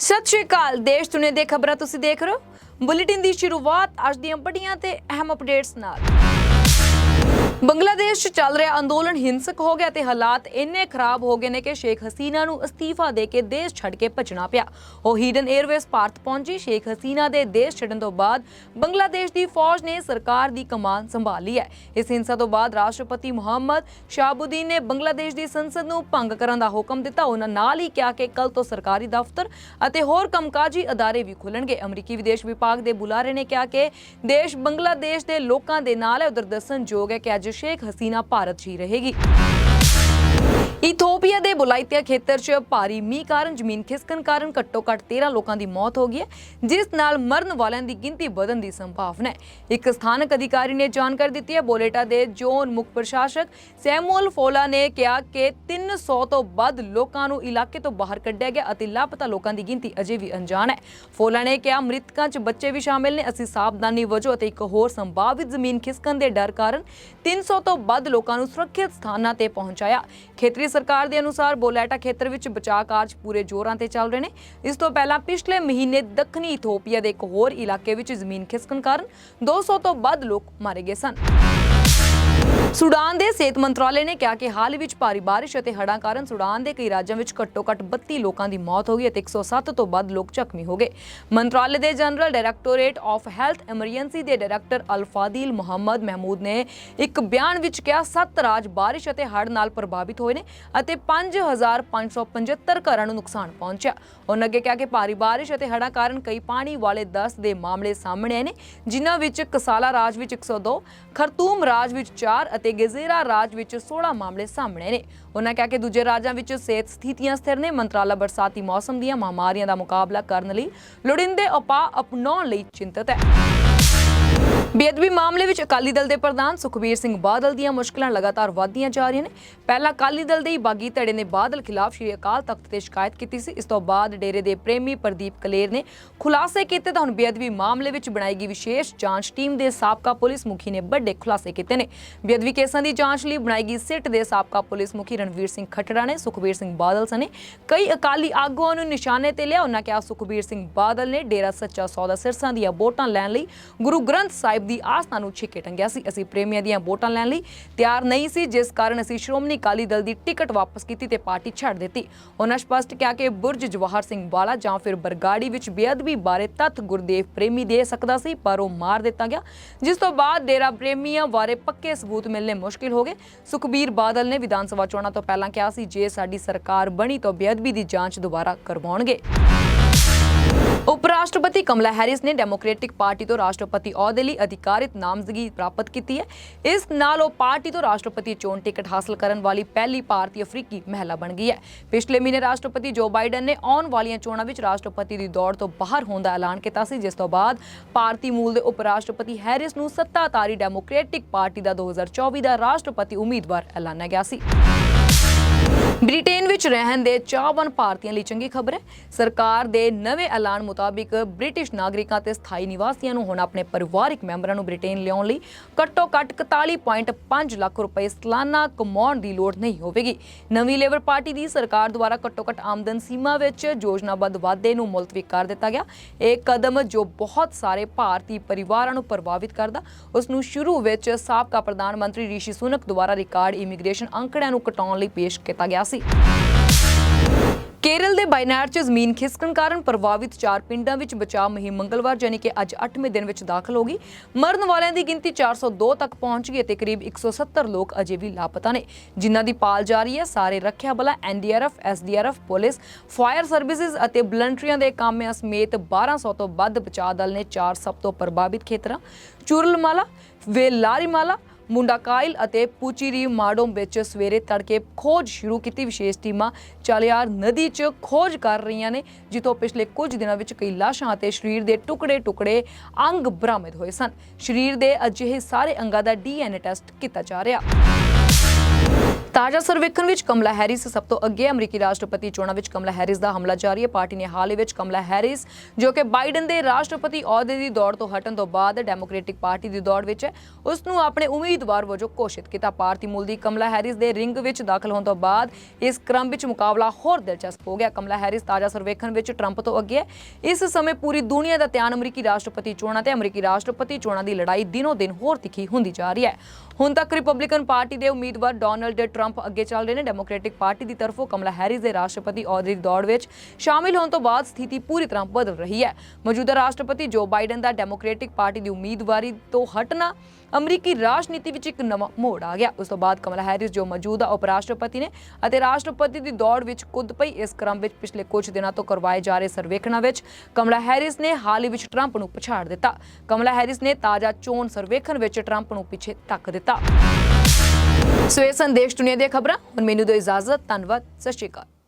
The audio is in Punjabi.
ਸਤਿ ਸ਼੍ਰੀ ਅਕਾਲ, ਦੇਸ਼ ਦੁਨੀਆ ਦੀਆਂ ਖਬਰਾਂ ਤੁਸੀਂ ਦੇਖ ਰਹੇ ਹੋ। ਬੁਲੇਟਿਨ ਦੀ ਸ਼ੁਰੂਆਤ ਅੱਜ ਦੀਆਂ ਵੱਡੀਆਂ ਤੇ ਅਹਿਮ ਅਪਡੇਟਸ ਨਾਲ। ਬੰਗਲਾਦੇਸ਼ 'ਚ ਚੱਲ ਰਿਹਾ ਅੰਦੋਲਨ ਹਿੰਸਕ ਹੋ ਗਿਆ ਤੇ ਹਾਲਾਤ ਇੰਨੇ ਖਰਾਬ ਹੋ ਗਏ ਨੇ ਕਿ ਸ਼ੇਖ ਹਸੀਨਾ ਨੂੰ ਅਸਤੀਫਾ ਦੇ ਕੇ ਦੇਸ਼ ਛੱਡ ਕੇ ਭੱਜਣਾ ਪਿਆ। ਉਹ ਹੀਡਨ 에ਅਰਵੇਜ਼ ਭਾਰਤ ਪਹੁੰਚੀ। ਸ਼ੇਖ ਹਸੀਨਾ ਦੇ ਦੇਸ਼ ਛੱਡਣ ਤੋਂ ਬਾਅਦ ਬੰਗਲਾਦੇਸ਼ ਦੀ ਫੌਜ ਨੇ ਸਰਕਾਰ ਦੀ ਕਮਾਨ ਸੰਭਾਲੀ ਹੈ। ਇਸ ਹਿੰਸਾ ਤੋਂ ਬਾਅਦ ਰਾਸ਼ਟਰਪਤੀ ਮੁਹੰਮਦ ਸ਼ਾਹਬੁਦੀਨ ਨੇ ਬੰਗਲਾਦੇਸ਼ ਦੀ ਸੰਸਦ ਨੂੰ ਭੰਗ ਕਰਨ ਦਾ ਹੁਕਮ ਦਿੱਤਾ। ਉਹਨਾਂ ਨਾਲ ਹੀ ਕਿਹਾ ਕਿ ਕੱਲ ਤੋਂ ਸਰਕਾਰੀ ਦਫ਼ਤਰ ਅਤੇ ਹੋਰ ਕੰਮਕਾਜੀ ਅਦਾਰੇ ਵੀ ਖੁੱਲਣਗੇ। ਅਮਰੀਕੀ ਵਿਦੇਸ਼ ਵਿਭਾਗ ਦੇ ਬੁਲਾਰੇ ਨੇ ਕਿਹਾ ਕਿ ਦੇਸ਼ ਬੰਗਲਾਦੇਸ਼ ਦੇ ਲੋਕਾਂ ਦੇ ਨਾਲ ਹੈ। ਉਧਰ ਦੱਸਣਯੋਗ ਹੈ ਕਿ ਅੱਜ ਸ਼ੇਖ ਹਸੀਨਾ ਭਾਰਤ 'ਚ ਹੀ ਰਹੇਗੀ। ਇਥੋਪੀਆ ਦੇ ਬੁਲਾਇਤਿਆ ਖੇਤਰ 'ਚ ਭਾਰੀ ਮੀਂਹ ਕਾਰਨ ਜ਼ਮੀਨ ਖਿਸਕਣ ਕਾਰਨ ਘੱਟੋ-ਘੱਟ 13 ਲੋਕਾਂ ਦੀ ਮੌਤ ਹੋ ਗਈ ਹੈ, ਜਿਸ ਨਾਲ ਮਰਨ ਵਾਲਿਆਂ ਦੀ ਗਿਣਤੀ ਵਧਣ ਦੀ ਸੰਭਾਵਨਾ ਹੈ। ਇੱਕ ਸਥਾਨਕ ਅਧਿਕਾਰੀ ਨੇ ਜਾਣਕਾਰੀ ਦਿੱਤੀ ਹੈ, ਬੋਲੇਟਾ ਦੇ ਜ਼ੋਨ ਮੁਖ ਪ੍ਰਸ਼ਾਸਕ ਸੈਮੂਅਲ ਫੋਲਾ ਨੇ ਕਿਹਾ ਕਿ 300 ਤੋਂ ਵੱਧ ਲੋਕਾਂ ਨੂੰ ਇਲਾਕੇ ਤੋਂ ਬਾਹਰ ਕੱਢਿਆ ਗਿਆ ਅਤੇ ਲਾਪਤਾ ਲੋਕਾਂ ਦੀ ਗਿਣਤੀ ਅਜੇ ਵੀ ਅਣਜਾਣ ਹੈ। ਫੋਲਾ ਨੇ ਕਿਹਾ, ਮ੍ਰਿਤਕਾਂ 'ਚ ਬੱਚੇ ਵੀ ਸ਼ਾਮਿਲ ਨੇ। ਅਸੀਂ ਸਾਵਧਾਨੀ ਵਜੋਂ ਅਤੇ ਇੱਕ ਹੋਰ ਸੰਭਾਵਿਤ ਜ਼ਮੀਨ ਖਿਸਕਣ ਦੇ ਡਰ ਕਾਰਨ 300 ਤੋਂ ਵੱਧ ਲੋਕਾਂ ਨੂੰ ਸੁਰੱਖਿਅਤ ਸਥਾਨਾਂ ਤੇ ਪਹੁੰਚਾਇਆ। ਖੇਤਰੀ ਸਰਕਾਰ ਦੇ ਅਨੁਸਾਰ ਬੋਲੈਟਾ ਖੇਤਰ ਵਿੱਚ ਬਚਾਅ ਕਾਰਜ ਪੂਰੇ ਜ਼ੋਰਾਂ ਤੇ ਚੱਲ ਰਹੇ ਨੇ। ਇਸ ਤੋਂ ਪਹਿਲਾਂ ਪਿਛਲੇ ਮਹੀਨੇ ਦੱਖਣੀ ਇਥੋਪੀਆ ਦੇ ਇੱਕ ਹੋਰ ਇਲਾਕੇ ਵਿੱਚ ਜ਼ਮੀਨ ਖਿਸਕਣ ਕਾਰਨ 200 ਤੋਂ ਵੱਧ ਲੋਕ ਮਾਰੇ ਗਏ ਸਨ। ਸੁਡਾਨ ਦੇ ਸਿਹਤ ਮੰਤਰਾਲੇ ਨੇ ਕਿਹਾ ਕਿ ਹਾਲ ਵਿੱਚ ਭਾਰੀ ਬਾਰਿਸ਼ ਅਤੇ ਹੜ੍ਹਾਂ ਕਾਰਨ ਸੁਡਾਨ ਦੇ ਕਈ ਰਾਜਾਂ ਵਿੱਚ ਘੱਟੋ-ਘੱਟ 32 ਲੋਕਾਂ ਦੀ ਮੌਤ ਹੋ ਗਈ ਅਤੇ 107 ਤੋਂ ਵੱਧ ਲੋਕ ਜ਼ਖਮੀ ਹੋ ਗਏ। ਮੰਤਰਾਲੇ ਦੇ general directorate of health emergency ਦੇ ਡਾਇਰੈਕਟਰ ਅਲਫਾਦੀਲ ਮੁਹੰਮਦ ਮਹਿਮੂਦ ਨੇ ਇੱਕ ਬਿਆਨ ਵਿੱਚ ਕਿਹਾ, ਸੱਤ ਰਾਜ ਬਾਰਿਸ਼ ਅਤੇ ਹੜ੍ਹ ਨਾਲ ਪ੍ਰਭਾਵਿਤ ਹੋਏ ਨੇ ਅਤੇ 5575 ਘਰਾਂ ਨੂੰ ਨੁਕਸਾਨ ਪਹੁੰਚਿਆ। ਉਹਨਾਂ ਅੱਗੇ ਕਿਹਾ ਕਿ ਭਾਰੀ ਬਾਰਿਸ਼ ਅਤੇ ਹੜ੍ਹਾਂ ਕਾਰਨ ਕਈ ਪਾਣੀ ਵਾਲੇ ਦਸਤ ਦੇ ਮਾਮਲੇ ਸਾਹਮਣੇ ਆਏ ਨੇ, ਜਿਨ੍ਹਾਂ ਵਿੱਚ ਕਸਾਲਾ ਰਾਜ ਵਿੱਚ 102 ਖਰਤੂਮ ਰਾਜ ਵਿੱਚ 4 ਅਤੇ ਗਜ਼ੇਰਾ ਰਾਜ ਵਿੱਚ 16 ਮਾਮਲੇ ਸਾਹਮਣੇ ਨੇ। ਉਹਨਾਂ ਕਿਹਾ ਕਿ ਦੂਜੇ ਰਾਜਾਂ ਵਿੱਚ ਸਿਹਤ ਸਥਿਤੀਆਂ ਸਥਿਰ ਨੇ। ਮੰਤਰਾਲਾ ਬਰਸਾਤੀ ਮੌਸਮ ਦੀਆਂ ਮਹਾਮਾਰੀਆਂ ਦਾ ਮੁਕਾਬਲਾ ਕਰਨ ਲਈ ਲੋੜੀਂਦੇ ਉਪਾਅ ਅਪਣਾਉਣ ਲਈ ਚਿੰਤਤ ਹੈ। ਬੇਅਦਬੀ ਮਾਮਲੇ ਵਿੱਚ ਅਕਾਲੀ ਦਲ ਦੇ ਪ੍ਰਧਾਨ ਸੁਖਬੀਰ ਸਿੰਘ ਬਾਦਲ ਦੀਆਂ ਮੁਸ਼ਕਲਾਂ ਲਗਾਤਾਰ ਵਧਦੀਆਂ ਜਾ ਰਹੀਆਂ ਨੇ। ਪਹਿਲਾਂ ਅਕਾਲੀ ਦਲ ਦੇ ਹੀ ਬਾਗੀ ਧੜੇ ਨੇ ਬਾਦਲ ਖਿਲਾਫ ਸ਼੍ਰੀ ਅਕਾਲ ਤਖਤ ਤੇ ਸ਼ਿਕਾਇਤ ਕੀਤੀ ਸੀ। ਇਸ ਤੋਂ ਬਾਅਦ ਡੇਰੇ ਦੇ ਪ੍ਰੇਮੀ ਪ੍ਰਦੀਪ ਕਲੇਰ ਨੇ ਖੁਲਾਸੇ ਕੀਤੇ ਤਾਂ ਹੁਣ ਬੇਅਦਬੀ ਮਾਮਲੇ ਵਿੱਚ ਬਣਾਈ ਗਈ ਵਿਸ਼ੇਸ਼ ਜਾਂਚ ਟੀਮ ਦੇ ਸਾਬਕਾ ਪੁਲਿਸ ਮੁਖੀ ਨੇ ਵੱਡੇ ਖੁਲਾਸੇ ਕੀਤੇ ਨੇ। ਬੇਅਦਬੀ ਕੇਸਾਂ ਦੀ ਜਾਂਚ ਲਈ ਬਣਾਈ ਗਈ ਸਿੱਟ ਦੇ ਸਾਬਕਾ ਪੁਲਿਸ ਮੁਖੀ ਰਣਵੀਰ ਸਿੰਘ ਖੱਟੜਾ ਨੇ, ਸੁਖਬੀਰ ਸਿੰਘ ਬਾਦਲ ਸਣੇ। ਕਈ ਅਕਾਲੀ ਆਗੂਆਂ ਨੂੰ ਨਿਸ਼ਾਨੇ ਤੇ ਲਿਆ, ਉਹਨਾਂ ਕਿਹਾ ਸੁਖਬੀਰ ਸਿੰਘ ਬਾਦਲ ਨੇ ਡੇਰਾ ਸੱਚਾ ਸੌਦਾ ਸਿਰਸਾਂ ਦੀਆਂ ਵੋਟਾਂ ਲੈਣ ਲਈ ਗੁਰੂ ਗ੍ਰੰਥ ਸਾਹਿਬ ਦੀ ਆਸਥਾ ਨੂੰ ਛਿੱਕੇ ਟੰਗਿਆ ਸੀ। ਅਸੀਂ ਪ੍ਰੇਮੀਆਂ ਦੀਆਂ ਵੋਟਾਂ ਲੈਣ ਲਈ ਤਿਆਰ ਨਹੀਂ ਸੀ, ਜਿਸ ਕਾਰਨ ਅਸੀਂ ਸ਼੍ਰੋਮਣੀ ਅਕਾਲੀ ਦਲ ਦੀ ਟਿਕਟ ਵਾਪਸ ਕੀਤੀ ਤੇ ਪਾਰਟੀ ਛੱਡ ਦਿੱਤੀ। ਉਹਨਾਂ ਸਪਸ਼ਟ ਕਿਹਾ ਕਿ ਬੁਰਜ ਜਵਾਹਰ ਸਿੰਘ ਵਾਲਾ ਜਾਂ ਫਿਰ ਬਰਗਾੜੀ ਵਿੱਚ ਬੇਅਦਬੀ ਬਾਰੇ ਤੱਥ ਗੁਰਦੇਵ ਪ੍ਰੇਮੀ ਦੇ ਸਕਦਾ ਸੀ, ਪਰ ਉਹ ਮਾਰ ਦਿੱਤਾ ਗਿਆ। ਜਿਸ ਤੋਂ ਬਾਅਦ ਡੇਰਾ ਪ੍ਰੇਮੀਆਂ ਬਾਰੇ ਪੱਕੇ ਸਬੂਤ ਮਿਲਣੇ ਮੁਸ਼ਕਿਲ ਹੋ ਗਏ। ਸੁਖਬੀਰ ਬਾਦਲ ਨੇ ਵਿਧਾਨ ਸਭਾ ਚੋਣਾਂ ਤੋਂ ਪਹਿਲਾਂ ਕਿਹਾ ਸੀ, ਜੇ ਸਾਡੀ ਸਰਕਾਰ ਬਣੀ ਤਾਂ ਬੇਅਦਬੀ ਦੀ ਜਾਂਚ ਦੁਬਾਰਾ ਕਰਵਾਉਣਗੇ। ਉਪ ਰਾਸ਼ਟਰਪਤੀ ਕਮਲਾ ਹੈਰਿਸ ਨੇ ਡੈਮੋਕ੍ਰੈਟਿਕ ਪਾਰਟੀ ਤੋਂ ਰਾਸ਼ਟਰਪਤੀ ਅਹੁਦੇ ਲਈ ਅਧਿਕਾਰਿਤ ਨਾਮਜ਼ਦਗੀ ਪ੍ਰਾਪਤ ਕੀਤੀ ਹੈ ਇਸ ਨਾਲ ਉਹ ਪਾਰਟੀ ਤੋਂ ਰਾਸ਼ਟਰਪਤੀ ਚੋਣ ਟਿਕਟ ਹਾਸਲ ਕਰਨ ਵਾਲੀ ਪਹਿਲੀ ਭਾਰਤੀ ਅਫਰੀਕੀ ਮਹਿਲਾ ਬਣ ਗਈ ਹੈ ਪਿਛਲੇ ਮਹੀਨੇ ਰਾਸ਼ਟਰਪਤੀ ਜੋ ਬਾਈਡਨ ਨੇ ਆਉਣ ਵਾਲੀਆਂ ਚੋਣਾਂ ਵਿੱਚ ਰਾਸ਼ਟਰਪਤੀ ਦੀ ਦੌੜ ਤੋਂ ਬਾਹਰ ਹੋਣ ਦਾ ਐਲਾਨ ਕੀਤਾ ਸੀ ਜਿਸ ਤੋਂ ਬਾਅਦ ਭਾਰਤੀ ਮੂਲ ਦੇ ਉਪ ਰਾਸ਼ਟਰਪਤੀ ਹੈਰਿਸ ਨੂੰ ਸੱਤਾਧਾਰੀ ਡੈਮੋਕ੍ਰੈਟਿਕ ਪਾਰਟੀ ਦਾ 2024 ਦਾ ਰਾਸ਼ਟਰਪਤੀ ਉਮੀਦਵਾਰ ਐਲਾਨਿਆ ਗਿਆ ਸੀ ਬ੍ਰਿਟੇਨ ਵਿੱਚ ਰਹਿਣ ਦੇ ਚਾਹਵਾਨ ਭਾਰਤੀਆਂ ਲਈ ਚੰਗੀ ਖਬਰ ਹੈ। ਸਰਕਾਰ ਦੇ ਨਵੇਂ ਐਲਾਨ ਮੁਤਾਬਿਕ ਬ੍ਰਿਟਿਸ਼ ਨਾਗਰਿਕਾਂ ਤੇ ਸਥਾਈ ਨਿਵਾਸੀਆਂ ਨੂੰ ਹੁਣ ਆਪਣੇ ਪਰਿਵਾਰਕ ਮੈਂਬਰਾਂ ਨੂੰ ਬ੍ਰਿਟੇਨ ਲਿਆਉਣ ਲਈ ਘੱਟੋ-ਘੱਟ 41.5 ਲੱਖ ਰੁਪਏ ਸਾਲਾਨਾ ਕਮਾਉਣ ਦੀ ਲੋੜ ਨਹੀਂ ਹੋਵੇਗੀ। ਨਵੀਂ ਲੇਬਰ ਪਾਰਟੀ ਦੀ ਸਰਕਾਰ ਦੁਆਰਾ ਘੱਟੋ-ਘੱਟ ਆਮਦਨ ਸੀਮਾ ਵਿੱਚ ਯੋਜਨਾਬੱਧ ਵਾਧੇ ਨੂੰ ਮੁਲਤਵੀ ਕਰ ਦਿੱਤਾ ਗਿਆ। ਇਹ ਕਦਮ ਜੋ ਬਹੁਤ ਸਾਰੇ ਭਾਰਤੀ ਪਰਿਵਾਰਾਂ ਨੂੰ ਪ੍ਰਭਾਵਿਤ ਕਰਦਾ। ਉਸ ਨੂੰ ਸ਼ੁਰੂ ਵਿੱਚ ਸਾਬਕਾ ਪ੍ਰਧਾਨ ਮੰਤਰੀ ਰਿਸ਼ੀ ਸੁਨਕ ਦੁਆਰਾ ਰਿਕਾਰਡ ਇਮੀਗ੍ਰੇਸ਼ਨ ਅੰਕੜਿਆਂ ਨੂੰ ਘਟਾਉਣ ਲਈ ਪੇਸ਼ ਕੀਤਾ ਗਿਆ ਸੀ। ਕੇਰਲ ਦੇ ਬਾਇਨਾਰ 'ਚ ਜ਼ਮੀਨ ਖਿਸਕਣ ਕਾਰਨ ਪ੍ਰਭਾਵਿਤ ਚਾਰ ਪਿੰਡਾਂ ਵਿੱਚ ਬਚਾਅ ਮੁਹਿੰਮ ਮੰਗਲਵਾਰ ਯਾਨੀ ਕਿ ਅੱਜ 8ਵੇਂ ਦਿਨ ਵਿੱਚ ਦਾਖਲ ਹੋ ਗਈ। ਮਰਨ ਵਾਲਿਆਂ ਦੀ ਗਿਣਤੀ 402 ਤੱਕ ਪਹੁੰਚ ਗਈ ਅਤੇ ਕਰੀਬ 170 ਲੋਕ ਅਜੇ ਵੀ ਲਾਪਤਾ ਨੇ। ਜਿਨ੍ਹਾਂ ਦੀ ਪਾਲ ਜਾਰੀ ਹੈ, ਸਾਰੇ ਰੱਖਿਆ ਬਲਾ NDRF SDRF police, fire services ਅਤੇ ਬਲੰਟਰੀਆਂ ਦੇ ਕਾਮਿਆਂ ਸਮੇਤ 1200 ਤੋਂ ਵੱਧ ਬਚਾਅ ਦਲ ਨੇ ਚਾਰ ਸਭ ਤੋਂ ਪ੍ਰਭਾਵਿਤ ਖੇਤਰਾਂ ਚੂਰਲਮਾਲਾ, ਵੇਲਾਰੀਮਾਲਾ ਮੁੰਡਾਕਾਇਲ ਅਤੇ ਪੂਚੀਰੀ ਮਾੜੋਮ ਵਿੱਚ ਸਵੇਰੇ ਤੜਕੇ ਖੋਜ ਸ਼ੁਰੂ ਕੀਤੀ। ਵਿਸ਼ੇਸ਼ ਟੀਮਾਂ ਚਾਲਿਆਰ ਨਦੀ 'ਚ ਖੋਜ ਕਰ ਰਹੀਆਂ ਨੇ, ਜਿੱਥੋਂ ਪਿਛਲੇ ਕੁਝ ਦਿਨਾਂ ਵਿੱਚ ਕਈ ਲਾਸ਼ਾਂ ਅਤੇ ਸਰੀਰ ਦੇ ਟੁਕੜੇ-ਟੁਕੜੇ ਅੰਗ ਬਰਾਮਦ ਹੋਏ ਸਨ। ਸਰੀਰ ਦੇ ਅਜਿਹੇ ਸਾਰੇ ਅੰਗਾਂ ਦਾ ਡੀਐਨਏ ਟੈਸਟ ਕੀਤਾ ਜਾ ਰਿਹਾ। ਤਾਜ਼ਾ ਸਰਵੇਖਣ ਵਿੱਚ ਕਮਲਾ ਹੈਰਿਸ ਸਭ ਤੋਂ ਅੱਗੇ ਹੈ। ਅਮਰੀਕੀ ਰਾਸ਼ਟਰਪਤੀ ਚੋਣਾਂ ਵਿੱਚ ਕਮਲਾ ਹੈਰਿਸ ਦਾ ਹਮਲਾ ਜਾਰੀ ਹੈ। ਪਾਰਟੀ ਨੇ ਹਾਲ ਹੀ ਵਿੱਚ ਕਮਲਾ ਹੈਰਿਸ, ਜੋ ਕਿ ਬਾਈਡਨ ਦੇ ਰਾਸ਼ਟਰਪਤੀ ਅਹੁਦੇ ਦੀ ਦੌੜ ਤੋਂ ਹਟਣ ਤੋਂ ਬਾਅਦ ਡੈਮੋਕ੍ਰੈਟਿਕ ਪਾਰਟੀ ਦੀ ਦੌੜ ਵਿੱਚ ਉਸ ਨੂੰ ਆਪਣੇ ਉਮੀਦਵਾਰ ਵਜੋਂ ਘੋਸ਼ਿਤ ਕੀਤਾ। ਭਾਰਤੀ ਮੂਲ ਦੀ ਕਮਲਾ ਹੈਰਿਸ ਦੇ ਰਿੰਗ ਵਿੱਚ ਦਾਖਲ ਹੋਣ ਤੋਂ ਬਾਅਦ ਇਸ ਕ੍ਰਮ ਵਿੱਚ ਮੁਕਾਬਲਾ ਹੋਰ ਦਿਲਚਸਪ ਹੋ ਗਿਆ। ਕਮਲਾ ਹੈਰਿਸ ਤਾਜ਼ਾ ਸਰਵੇਖਣ ਵਿੱਚ ਟਰੰਪ ਤੋਂ ਅੱਗੇ ਹੈ। ਇਸ ਸਮੇਂ ਪੂਰੀ ਦੁਨੀਆ ਦਾ ਧਿਆਨ ਅਮਰੀਕੀ ਰਾਸ਼ਟਰਪਤੀ ਚੋਣਾਂ ਤੇ ਅਮਰੀਕੀ ਰਾਸ਼ਟਰਪਤੀ ਚੋਣਾਂ ਦੀ ਲੜਾਈ ਦਿਨੋ ਦਿਨ ਹੋਰ ਤਿੱਖੀ ਹੁੰਦੀ ਜਾ ਰਹੀ ਹੈ। ਹੁਣ ਤੱਕ ਰਿਪਬਲਿਕਨ ਪਾਰਟੀ ਦੇ ਉਮੀਦਵਾਰ ਡੋਨਲਡ ਟਰੰਪ ਅੱਗੇ ਚੱਲ ਰਹੇ ਨੇ। ਡੈਮੋਕ੍ਰੈਟਿਕ ਪਾਰਟੀ ਦੀ ਤਰਫੋਂ ਕਮਲਾ ਹੈਰਿਸ ਦੇ ਰਾਸ਼ਟਰਪਤੀ ਅਹੁਦੇ ਦੀ ਦੌੜ ਵਿੱਚ ਸ਼ਾਮਿਲ ਹੋਣ ਤੋਂ ਬਾਅਦ ਸਥਿਤੀ ਪੂਰੀ ਤਰ੍ਹਾਂ ਬਦਲ ਰਹੀ ਹੈ। ਮੌਜੂਦਾ ਰਾਸ਼ਟਰਪਤੀ ਜੋ ਬਾਈਡਨ ਦਾ ਡੈਮੋਕ੍ਰੈਟਿਕ ਪਾਰਟੀ ਦੀ ਉਮੀਦਵਾਰੀ ਤੋਂ ਹਟਣਾ ਅਮਰੀਕੀ ਰਾਜਨੀਤੀ ਵਿੱਚ ਇੱਕ ਨਵਾਂ ਮੋੜ ਆ ਗਿਆ। ਉਸ ਤੋਂ ਬਾਅਦ ਕਮਲਾ ਹੈਰਿਸ ਜੋ ਮੌਜੂਦਾ ਉਪ ਰਾਸ਼ਟਰਪਤੀ ਨੇ ਅਤੇ ਰਾਸ਼ਟਰਪਤੀ ਦੀ ਦੌੜ ਵਿੱਚ ਕੁੱਦ ਪਈ ਇਸ ਕ੍ਰਮ ਵਿੱਚ ਪਿਛਲੇ ਕੁਝ ਦਿਨਾਂ ਤੋਂ ਕਰਵਾਏ ਜਾ ਰਹੇ ਸਰਵੇਖਣਾਂ ਵਿੱਚ ਕਮਲਾ ਹੈਰਿਸ ਨੇ ਹਾਲ ਹੀ ਵਿੱਚ ਟਰੰਪ ਨੂੰ ਪਛਾੜ ਦਿੱਤਾ। ਕਮਲਾ ਹੈਰਿਸ ਨੇ ਤਾਜ਼ਾ ਚੋਣ ਸਰਵੇਖਣ ਵਿੱਚ ਟਰੰਪ ਨੂੰ ਪਿੱਛੇ ਧੱਕ ਦਿੱਤਾ। ਸੋ ਇਹ ਸੰਦੇਸ਼ ਦੁਨੀਆ ਦੀਆਂ ਖਬਰਾਂ ਹੁਣ ਮੈਨੂੰ ਦਿਓ ਇਜਾਜ਼ਤ ਧੰਨਵਾਦ ਸਤਿ ਸ਼੍ਰੀ ਅਕਾਲ।